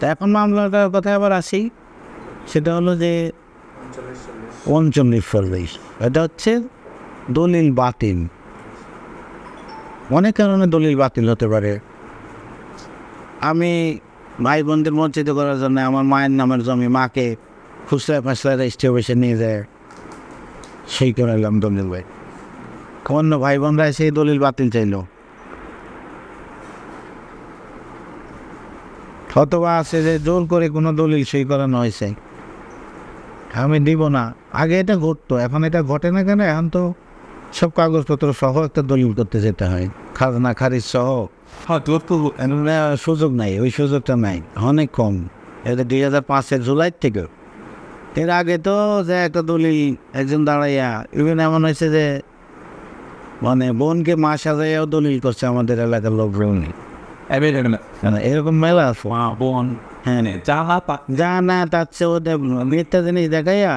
তা এখন মামলাটার কথায় আবার আসি। সেটা হলো যে উনচল্লিশ চল্লিশ। এটা হচ্ছে দলিল বাতিল। অনেক কারণে দলিল বাতিল হতে পারে। আমি ভাই বোনদের বঞ্চিত করার জন্য আমার মায়ের নামের জমি মাকে খুচরা ফাসলা রেজিস্ট্রি অফিসে নিয়ে যায়। সেই করে এলাম দলিল ভাই অন্য ভাই বোনরা সেই দলিল বাতিল চাইলো। অথবা আছে যে জোর করে কোনো দলিল সই করানো হয়েছে। আমি দিব না। আগে এটা ঘটতো এখন এটা ঘটে না কেন? এখন তো সব কাগজপত্র সহ একটা দলিল করতে যেতে হয়। খাজনা খারিজ সহ। হ্যাঁ তোর তো এখন না সুযোগ নাই ওই সুযোগটা নাই অনেক কম। এটা দুই হাজার পাঁচের জুলাই থেকে। এর আগে তো যে একটা দলিল একজন দাঁড়াইয়া ইভেন এমন হয়েছে যে মানে বোনকে মা সাজাইয়াও দলিল করছে আমাদের এলাকার লোকজন। এরকম মেলা আছে বোন হ্যাঁ যাহা যা না তার চেয়ে ওদের মিথ্যা জিনিস দেখাইয়া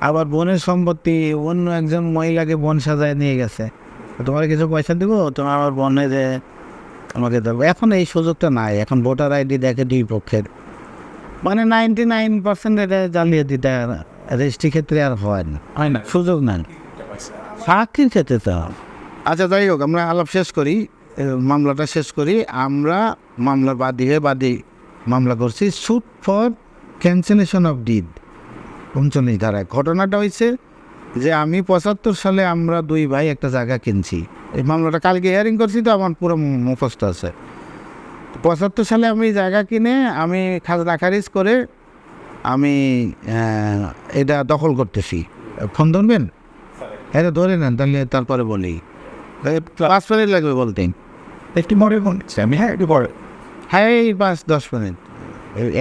আবার বোনের সম্পত্তি অন্য একজন মহিলাকে বোন সাজায় নিয়ে গেছে তোমার কিছু পয়সা দিব তোমার আবার বনে যে আমাকে দেবো এখন এই সুযোগটা নাই এখন ভোটার আইডি দেখে দুই পক্ষের মানে নাইনটি নাইন পার্সেন্ট এটা জালিয়ে দিতে রেজিস্ট্রি ক্ষেত্রে আর হয় না হয় না সুযোগ নাই চাকরির ক্ষেত্রে তো আচ্ছা যাই হোক আমরা আলাপ শেষ করি মামলাটা শেষ করি। আমরা মামলার বাদী হয়ে বাদী মামলা করছি। Suit for cancellation of deed উনচল্লিশ ধারায়। ঘটনাটা হয়েছে যে আমি পঁচাত্তর সালে আমরা দুই ভাই একটা জায়গা কিনছি। এই মামলাটা কালকে হিয়ারিং করছি তো আমার পুরো মুখস্থ আছে। পঁচাত্তর সালে আমি জায়গা কিনে আমি খাজনা খারিজ করে আমি এটা দখল করতেছি। ফোন ধরবেন? হ্যাঁ ধরে নেন তাহলে তারপরে বলি। পাঁচ মিনিট লাগবে বলতে। একটি মনে কোন আমি। হ্যাঁ একটু পরে। হ্যাঁ এই পাঁচ দশ মিনিট।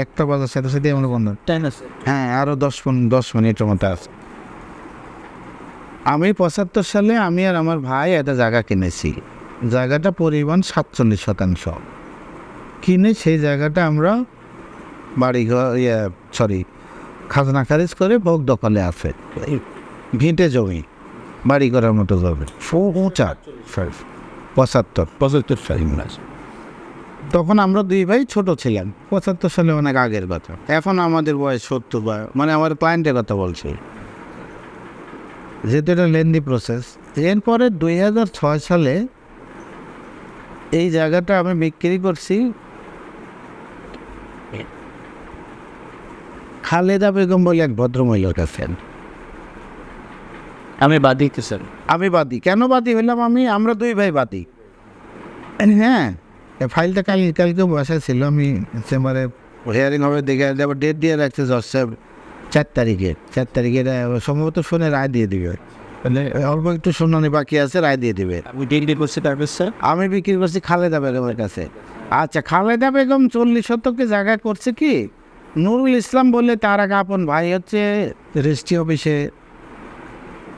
একটা বাজার সাথে সাথে আমার বন্ধ। টাইম আছে। হ্যাঁ আরও দশ মিনিট দশ মিনিটের মতো আছে। আমি পঁচাত্তর সালে আমি আর আমার ভাই একটা জায়গা কিনেছি। জায়গাটা পরিমাণ সাতচল্লিশ শতাংশ। কিনে সেই জায়গাটা আমরা বাড়ি ঘর ইয়ে সরি খাজনা খারিজ করে ভোগ দখলে আছে। ভিটে জমি বাড়ি করার মতো জমি। চার পঁচাত্তর। পঁচাত্তর সাল মনে আছে। তখন আমরা দুই ভাই ছোট ছিলাম। পঁচাত্তর সালে অনেক আগের কথা। এখন আমাদের বয়স সত্তর বা মানে আমার ক্লায়েন্টের কথা বলছি। যেহেতু এটা লেন্দি প্রসেস এরপরে দুই হাজার ছয় সালে এই জায়গাটা আমি বিক্রি করছি। খালেদা বেগম বলে এক ভদ্রমহিলার কাছে। আমি বাদ স্যার? আমি বাদী। কেন বাদী হইলাম আমি? আমরা দুই ভাই বাদী। হ্যাঁ ফাইলটা কাল কালকে বাসায় ছিল। আমি চেম্বারে হিয়ারিং হবে দেখে আবার ডেট দিয়ে রাখছে জজ সাহেব। চার তারিখে। চার তারিখে সম্ভবত শুনে রায় দিয়ে দিবে। মানে অল্প একটু শুনানি বাকি আছে রায় দিয়ে দিবে। করছি তারপর স্যার? আমি বিক্রি করছি খালেদা বেগমের কাছে। আচ্ছা খালেদা বেগম চল্লিশ শতকে জায়গা করছে কি? নুরুল ইসলাম বলে তার আগে আপন ভাই হচ্ছে রেজিস্ট্রি অফিসে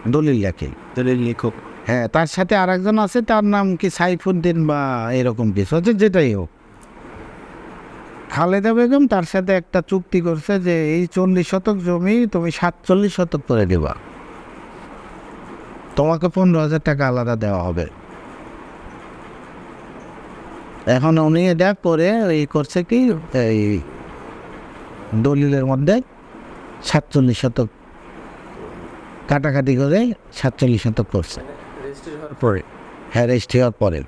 দলিল লেখে। দলিল লেখক। হ্যাঁ তার সাথে আর একজন আছে তার নাম কি সাইফুদ্দিন বা এরকম কিছু হচ্ছে যেটাই হোক। খালেদা বেগম তার সাথে একটা চুক্তি করছে যে এই চল্লিশ শতক জমি তুমি সাতচল্লিশ শতক করে দেবা। তোমাকে পনেরো হাজার টাকা আলাদা দেওয়া হবে। এখন উনি এটা করে এই করছে কি এই দলিলের মধ্যে সাতচল্লিশ শতক কাটাকাটি করে সাতচল্লিশ শতক করছে। পরে? হ্যাঁ রেজিস্ট্রি হওয়ার পরে।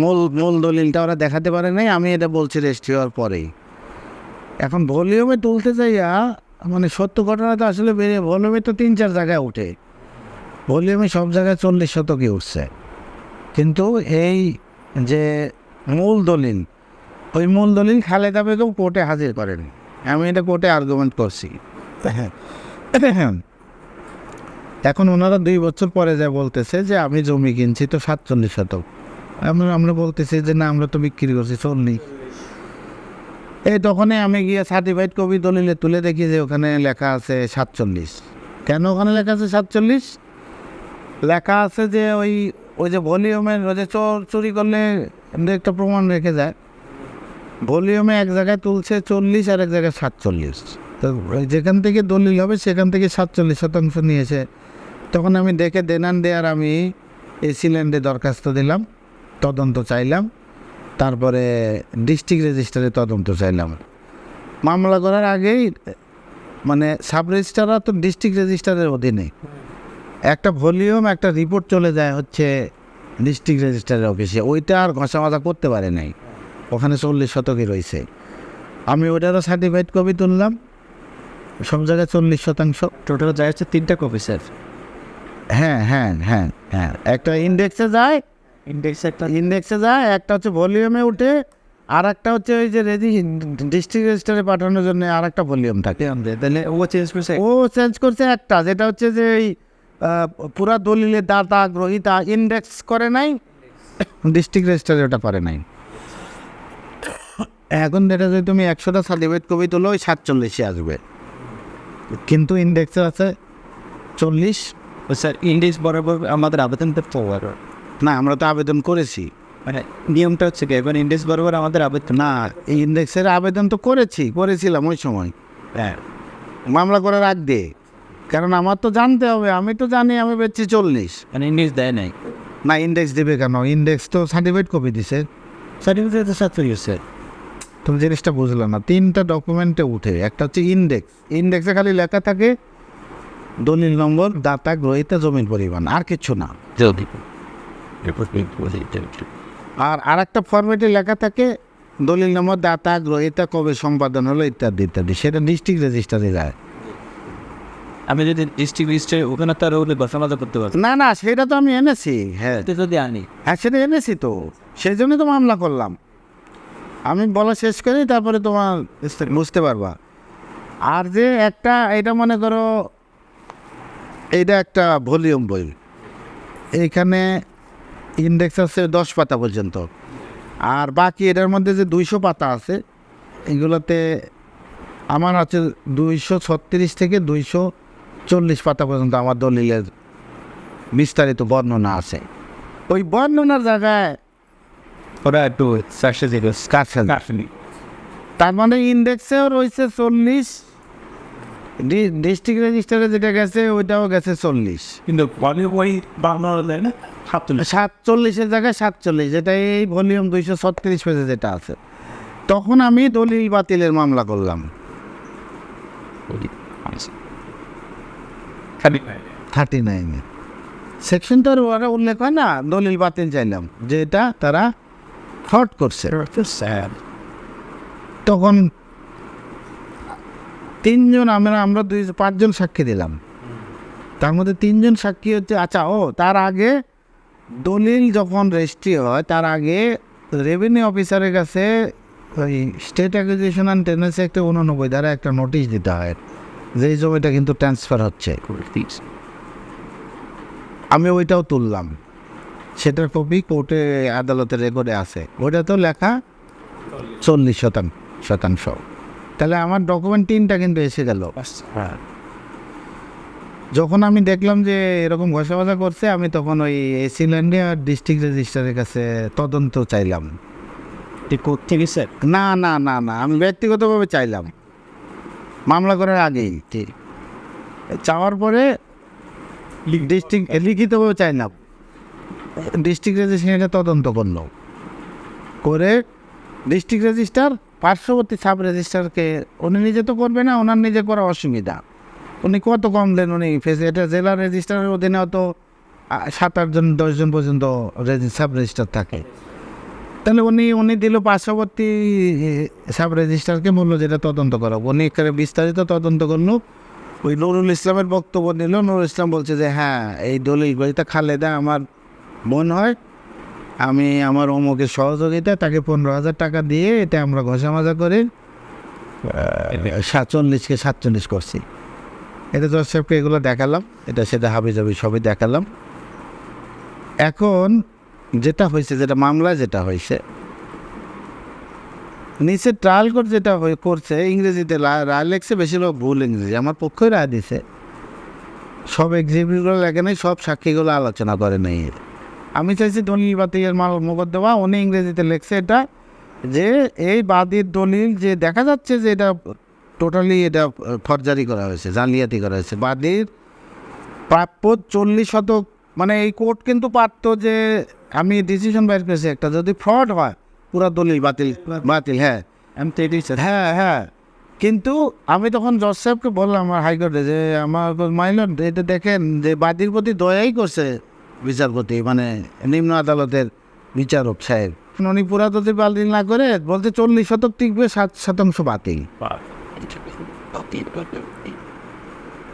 মূল মূল দলিলটা ওরা দেখাতে পারে নাই আমি এটা বলছি রেজিস্ট্রি হওয়ার পরেই। এখন ভলিউমে তুলতে যাইয়া মানে সত্য ঘটনা তো আসলে বেড়ে ভলিউমে তো তিন চার জায়গায় উঠে ভলিউমে সব জায়গায় চল্লিশ শতকই উঠছে। কিন্তু এই যে মূল দলিল ওই মূল দলিল খালেদা বেগম কোর্টে হাজির করেন আমি এটা কোর্টে আর্গুমেন্ট করছি। হ্যাঁ এখন ওনারা দুই বছর পরে যা বলতেছে যে, আমি জমি কিনছি তো সাতচল্লিশ শতক। আমরা আমরা বলতেছি যে, না, আমরা তো বিক্রি করছি চল্লিশ এই তখনই আমি গিয়ে সার্টিফাইড কপি দলিলে তুলে দেখি যে, ওখানে লেখা আছে সাতচল্লিশ। কেন ওখানে লেখা আছে সাতচল্লিশ? লেখা আছে যে, ওই ওই যে ভলিউমের, ওই যে চোর চুরি করলে একটা প্রমাণ রেখে যায়। ভলিউমে এক জায়গায় তুলছে চল্লিশ আর এক জায়গায় সাতচল্লিশ। তো যেখান থেকে দলিল হবে সেখান থেকে সাতচল্লিশ শতাংশ নিয়েছে। তখন আমি দেখে দেনান দেয়ার আমি এসিল্যান্ডে দরখাস্ত দিলাম, তদন্ত চাইলাম, তারপরে ডিস্ট্রিক্ট রেজিস্টারে তদন্ত চাইলাম। মামলা করার আগেই মানে সাব রেজিস্ট্রাররা তো ডিস্ট্রিক্ট রেজিস্টারের অধীনে। একটা ভলিউম, একটা রিপোর্ট চলে যায় হচ্ছে ডিস্ট্রিক্ট রেজিস্টারের অফিসে। ওইটা আর ঘষা মাজা করতে পারে নাই। ওখানে চল্লিশ শতকই রয়েছে। আমি ওইটারও সার্টিফাইড কপি তুললাম। সব জায়গায় চল্লিশ শতাংশ। টোটাল যায় হচ্ছে তিনটা কপি স্যার হ্যাঁ হ্যাঁ হ্যাঁ হ্যাঁ। একটা ইন্ডেক্সে যায় ইন্ডেক্সে একটা ইন্ডেক্সে যায় একটা হচ্ছে ভলিউমে উঠে আর একটা হচ্ছে ওই যে রেজি ডিস্ট্রিক্ট রেজিস্টারে পাঠানোর জন্য আর একটা ভলিউম থাকে তাহলে ও চেঞ্জ করছে ও চেঞ্জ করছে একটা যেটা হচ্ছে যে এই পুরা দলিলে দাতা গ্রহিতা ইন্ডেক্স করে নাই ডিস্ট্রিক্ট রেজিস্টারে ওটা করে নাই। এখন যেটা যদি তুমি একশোটা সার্টিফিকেট কপি তোলো ওই সাতচল্লিশে আসবে। কিন্তু ইন্ডেক্সে আছে চল্লিশ। ও স্যার ইন্ডেক্স বরাবর আমাদের আবেদন করতে হবে না আমরা তো আবেদন করেছি। মানে নিয়মটা হচ্ছে কি এবার ইন্ডেক্স বরাবর আমাদের আবেদন না এই ইন্ডেক্সের আবেদন তো করেছি করেছিলাম ওই সময়। হ্যাঁ। মামলা করার আগ দিয়ে। কারণ আমার তো জানতে হবে আমি তো জানি আমি বেচছি চল্লিশ। মানে ইন্ডেক্স দেয় নাই। না ইন্ডেক্স দেবে কেন? ইন্ডেক্স তো সার্টিফিকেট কপি দিছে। সার্টিফিকেট তো স্যার তুমি জিনিসটা বুঝলাম না। তিনটা ডকুমেন্টে উঠে একটা হচ্ছে ইন্ডেক্স ইন্ডেক্সে খালি লেখা থাকে দলিল নম্বর দাতা গ্রহিতা জমির পরিমাণ আর কিছু না। আর আর একটা ফর্মেটে লেখা থাকে দলিল নম্বর দাতা গ্রহিতা কবে সম্পাদন হলো ইত্যাদি ইত্যাদি। সেটা ডিস্ট্রিক্ট রেজিস্টারে যায়। আমি যদি ডিস্ট্রিক্ট রেজিস্ট্রে ওখানে তার ওগুলো বসামাদা করতে পারব না না সেটা তো আমি এনেছি। হ্যাঁ। যদি আনি। হ্যাঁ সেটা এনেছি তো। সেই জন্যই তো মামলা করলাম। আমি বলা শেষ করি তারপরে তোমার বুঝতে পারবা। আর যে একটা এটা মনে করো এইটা একটা ভলিউম বই। এইখানে ইন্ডেক্স আছে দশ পাতা পর্যন্ত। আর বাকি এটার মধ্যে যে দুইশো পাতা আছে এগুলোতে আমার আছে দুইশো ছত্রিশ থেকে দুইশো চল্লিশ পাতা পর্যন্ত আমার দলিলের বিস্তারিত বর্ণনা আছে। ওই বর্ণনার জায়গায় ওরা একটু চারশো জিরো। কাটনি তার মানে ইন্ডেক্সেও রয়েছে চল্লিশ ডিস্ট্রিক্ট রেজিস্টারে যেটা গেছে ওইটাও গেছে চল্লিশ। কিন্তু বলি ওই বাংলা দেয় না? সাতচল্লিশ। সাতচল্লিশের জায়গায় সাতচল্লিশ যেটা এই ভলিউম দুইশো ছত্রিশ পেজে যেটা আছে। তখন আমি দলিল বাতিলের মামলা করলাম। থার্টি নাইনে। সেকশন তো ওরা উল্লেখ হয় না দলিল বাতিল চাইলাম যে এটা তারা ফ্রড করছে স্যার তখন তিনজন আমরা আমরা দুই পাঁচজন সাক্ষী দিলাম। তার মধ্যে তিনজন সাক্ষী হচ্ছে আচ্ছা ও তার আগে দলিল যখন রেজিস্ট্রি হয় তার আগে রেভিনিউ অফিসারের কাছে ওই স্টেট অ্যাকুইজিশন অ্যান্ড টেন্ডেন্সি একটা উননব্বই দ্বারা একটা নোটিশ দিতে হয় যে এই জমিটা কিন্তু ট্রান্সফার হচ্ছে। আমি ওইটাও তুললাম। সেটার কপি কোর্টে আদালতের রেকর্ডে আছে। ওটা তো লেখা চল্লিশ শতাংশ শতাংশ। তাহলে আমার ডকুমেন্ট তিনটা কিন্তু এসে গেল। হ্যাঁ। যখন আমি দেখলাম যে এরকম ঘষাবাজা করছে আমি তখন ওই এসি ল্যান্ডে আর ডিস্ট্রিক্ট রেজিস্ট্রারের কাছে তদন্ত চাইলাম। থেকে স্যার? না না না না আমি ব্যক্তিগতভাবে চাইলাম। মামলা করার আগেই। ঠিক। চাওয়ার পরে ডিস্ট্রিক্ট লিখিতভাবে চাইলাম। ডিস্ট্রিক্ট রেজিস্ট্রেশনে তদন্ত করল। করে ডিস্ট্রিক্ট রেজিস্ট্রার, পার্শ্ববর্তী সাব রেজিস্ট্রারকে, উনি নিজে তো করবে না, ওনার নিজে করা অসুবিধা। উনি কত কম দেন উনি ফেসে, এটা জেলা রেজিস্ট্রারের অধীনে অত সাত আটজন দশজন পর্যন্ত সাব রেজিস্ট্রার থাকে। তাহলে উনি উনি দিল পার্শ্ববর্তী সাব রেজিস্ট্রারকে বলল যেটা তদন্ত করো। উনি এখানে বিস্তারিত তদন্ত করল। ওই নুরুল ইসলামের বক্তব্য নিল। নুরুল ইসলাম বলছে যে হ্যাঁ এই দলিল বইটা খালেদা আমার বোন হয় আমি আমার অমুকের সহযোগিতা তাকে পনেরো হাজার টাকা দিয়ে এটা আমরা ঘষা মাজা করে সাতচল্লিশকে সাতচল্লিশ করছি। এটা জজ সাহেবকে এগুলো দেখালাম এটা সেটা হাবিজাবি সবই দেখালাম। এখন যেটা হয়েছে যেটা মামলা যেটা হয়েছে নিচে ট্রায়াল কোর্ট যেটা হয়ে করছে ইংরেজিতে রায় লেখছে বেশিরভাগ ভুল ইংরেজি আমার পক্ষই রায় দিছে। সব এক্সিবিটগুলো লেখে নাই সব সাক্ষীগুলো আলোচনা করে নাই। আমি চাইছি দলিল বাতিলের মাল মোকদ্দমা উনি ইংরেজিতে লেখছে এটা যে এই বাদীর দলিল যে দেখা যাচ্ছে যে এটা টোটালি এটা ফরজারি করা হয়েছে জালিয়াতি করা হয়েছে। বাদীর প্রাপ্য চল্লিশ শতক মানে এই কোর্ট কিন্তু পারতো যে আমি ডিসিশন বাইর করেছি একটা যদি ফ্রড হয় পুরো দলিল বাতিল বাতিল হ্যাঁ। আমি তো এটাই হ্যাঁ হ্যাঁ। কিন্তু আমি তখন জজ সাহেবকে বললাম আমার হাইকোর্টে যে আমার মাইলর এটা দেখেন যে বাদীর প্রতি দয়াই করছে। বিচারপতি মানে নিম্ন আদালতের বিচারক সাহেব। উনি পুরা দলিল বাতিল না করে বলতে চল্লিশ শতক টিকবে, সাত শতাংশ বাতিল।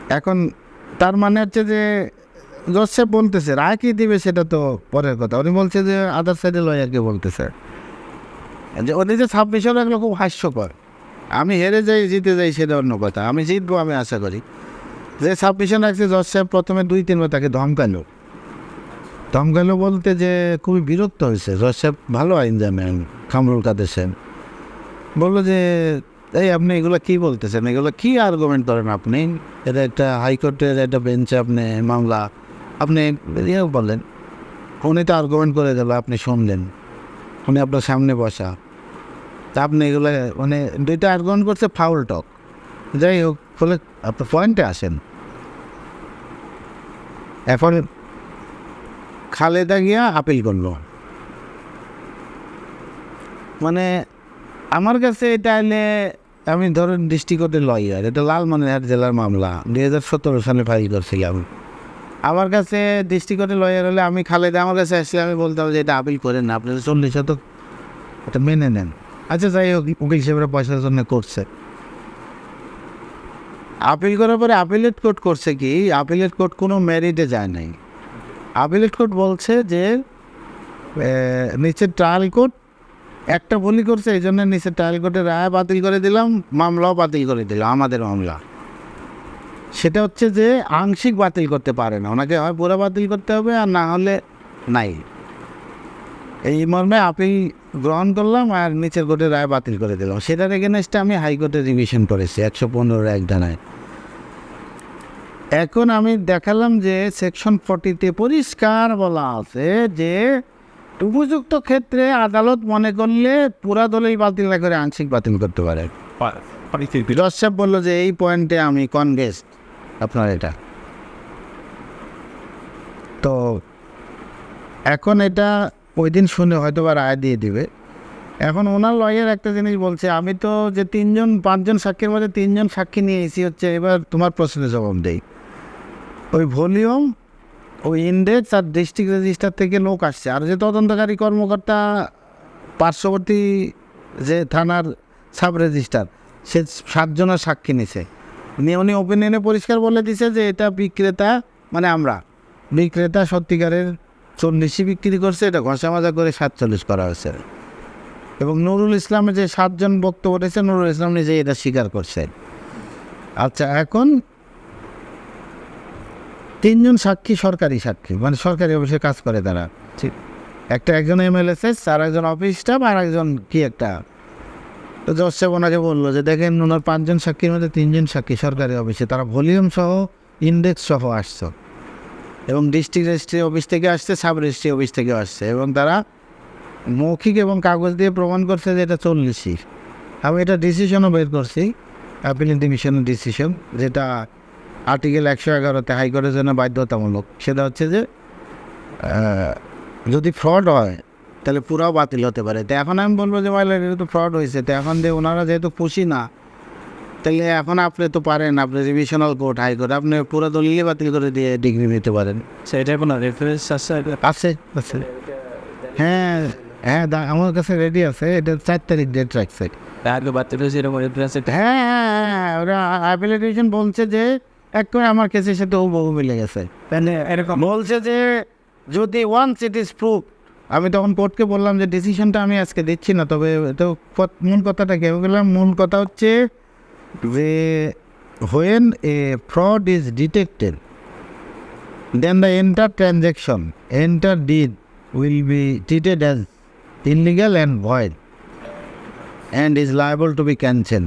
এখন তার মানে হচ্ছে যে সাহেব বলতেছে, রায় কি দিবে সেটা তো পরের কথা। উনি বলছে যে আদার সাইডে লয়ারকে বলতেছে। যে উনি যে সাবমিশন রাখল খুব হাস্যকর। আমি হেরে যাই, জিতে যাই সেটা অন্য কথা। আমি জিতবো, আমি আশা করি। যে সাবমিশন রাখছে জজ সাহেব প্রথমে দুই তিনবার তাকে ধমকালো। ধমকালো বলতে যে খুবই বিরক্ত হয়েছে। সাহেব ভালো আইন জানেন কামরুল কাদের সেন। বলল যে, এই আপনি এগুলো কি বলতেছেন? এগুলো কি আর্গুমেন্ট করেন আপনি? এটা একটা হাইকোর্টের একটা বেঞ্চে আপনি মামলা। আপনি ইয়ে বললেন, উনি তো আর্গুমেন্ট করে দিল আপনি শুনলেন। উনি আপনার সামনে বসা। তা আপনি এগুলো মানে দুইটা আর্গুমেন্ট করছে ফাউল টক যাই হোক ফলে আপনার পয়েন্টে আসেন। এখন খালেদা গিয়া আপিল করল। মানে আমার কাছে এটা এলে আমি ধরেন ডিস্ট্রিক্টের লয়ার এটা লালমনিরহাট জেলার মামলা, দুই হাজার সতেরো সালে ফাইল করছিলাম। আমার কাছে ডিস্ট্রিক্টের লয়ার হলে আমি খালেদা, আমার কাছে আসলে আমি বলতাম যে এটা আপিল করেন না আপনি চল্লিশ শতক এটা মেনে নেন। আচ্ছা যাই হোক, উকিল সাহেবরা পয়সার জন্য করছে। আপিল করার পরে আপিলেট কোর্ট করছে কি? আপিলেট কোর্ট কোনো মেরিটে যায় নাই। আপিলেট কোর্ট বলছে যে নিচের ট্রায়াল কোর্ট একটা ভুলই করছে, এই জন্য নিচের ট্রায়াল কোর্টের রায় বাতিল করে দিলাম, মামলাও বাতিল করে দিলাম আমাদের মামলা। সেটা হচ্ছে যে, আংশিক বাতিল করতে পারে না। ওনাকে হয় পুরো বাতিল করতে হবে আর না হলে নাই। এই মর্মে আপিল গ্রহণ করলাম আর নিচের কোর্টের রায় বাতিল করে দিলাম। সেটার এগেনস্টে আমি হাইকোর্টে রিভিশন করেছি, একশো পনেরো এক ধানায় এখন আমি দেখালাম যে সেকশন ফর্টিতে পরিষ্কার বলা আছে যে উপযুক্ত ক্ষেত্রে আদালত মনে করলে পুরা দলেই বাতিল না করে আংশিক বাতিল করতে পারে। জজ সাহেব বলল যে এই পয়েন্টে আমি কনভেস্ট আপনার এটা। তো এখন এটা ওই দিন শুনে হয়তো বা রায় দিয়ে দিবে। এখন ওনার লয়ের একটা জিনিস বলছে আমি তো যে তিনজন পাঁচজন সাক্ষীর মধ্যে তিনজন সাক্ষী নিয়ে এসি হচ্ছে এবার তোমার প্রশ্নের জবাব দেই। ওই ভলিউম, ওই ইন্ডেক্স আর ডিস্ট্রিক্ট রেজিস্টার থেকে লোক আসছে। আর যে তদন্তকারী কর্মকর্তা পার্শ্ববর্তী যে থানার সাব রেজিস্টার, সে সাতজনের সাক্ষী নিছে। নিয়ে উনি ওপিনিয়নে পরিষ্কার বলে দিছে যে এটা বিক্রেতা মানে আমরা। বিক্রেতা সত্যিকারের চল্লিশই বিক্রি করছে, এটা ঘষা মাজা করে সাতচল্লিশ করা হয়েছে। এবং নুরুল ইসলামের যে সাতজন বক্তব্য রয়েছে, নুরুল ইসলাম নিজে এটা স্বীকার করছে আচ্ছা এখন তিনজন সাক্ষী সরকারি সাক্ষী। মানে সরকারি অফিসে কাজ করে তারা। ঠিক। একটা একজন এমএলএসএস আর একজন অফিস স্টাফ আর একজন কি একটা। তো জজ সাহেব ওনাকে বলল যে দেখেন ওনার পাঁচজন সাক্ষীর মধ্যে তিনজন সাক্ষী সরকারি অফিসে। তারা ভলিউম সহ ইন্ডেক্স সহ আসছে। এবং ডিস্ট্রিক্ট রেজিস্ট্রি অফিস থেকে আসছে সাব রেজিস্ট্রি অফিস থেকে আসছে। এবং তারা মৌখিক এবং কাগজ দিয়ে প্রমাণ করছে যে এটা চল্লিশই। আমি এটা ডিসিশনও বের করছি। অ্যাপিল ডিভিশনের ডিসিশন যেটা আর্টিকেল একশো এগারোতে হাইকোর্টের জন্য বাধ্যতামূলক। সেটা হচ্ছে যে যদি ফ্রড হয় তাহলে পুরাও বাতিল হতে পারে। তো এখন আমি বলব যে মাইলার এটা তো ফ্রড হয়েছে। তো এখন যে ওনারা যেহেতু খুশি না তাহলে এখন আপনি তো পারেন আপনি রিভিশনাল কোর্ট হাইকোর্ট আপনি পুরো দলিলে বাতিল করে দিয়ে ডিগ্রি নিতে পারেন। সেটা কোনো রেফারেন্স আছে? আছে আছে। হ্যাঁ হ্যাঁ দা- আমার কাছে রেডি আছে। এটা চার তারিখ ডেট রাখছে। যেরকম রেফারেন্স হ্যাঁ হ্যাঁ হ্যাঁ ওরা অ্যাপ্লিকেশন বলছে যে এক করে আমার কেসের সাথে বহু মিলে গেছে। মানে এরকম বলছে যে যদি ওয়ান্স ইট ইজ প্রুফ আমি তখন কোর্টকে বললাম যে ডিসিশনটা আমি আজকে দিচ্ছি না। তবে তো মূল কথাটা কি আমি বললাম? মূল কথা হচ্ছে যে when a fraud is detected then the entire transaction entire deed will be treated as illegal and void and is liable to be cancel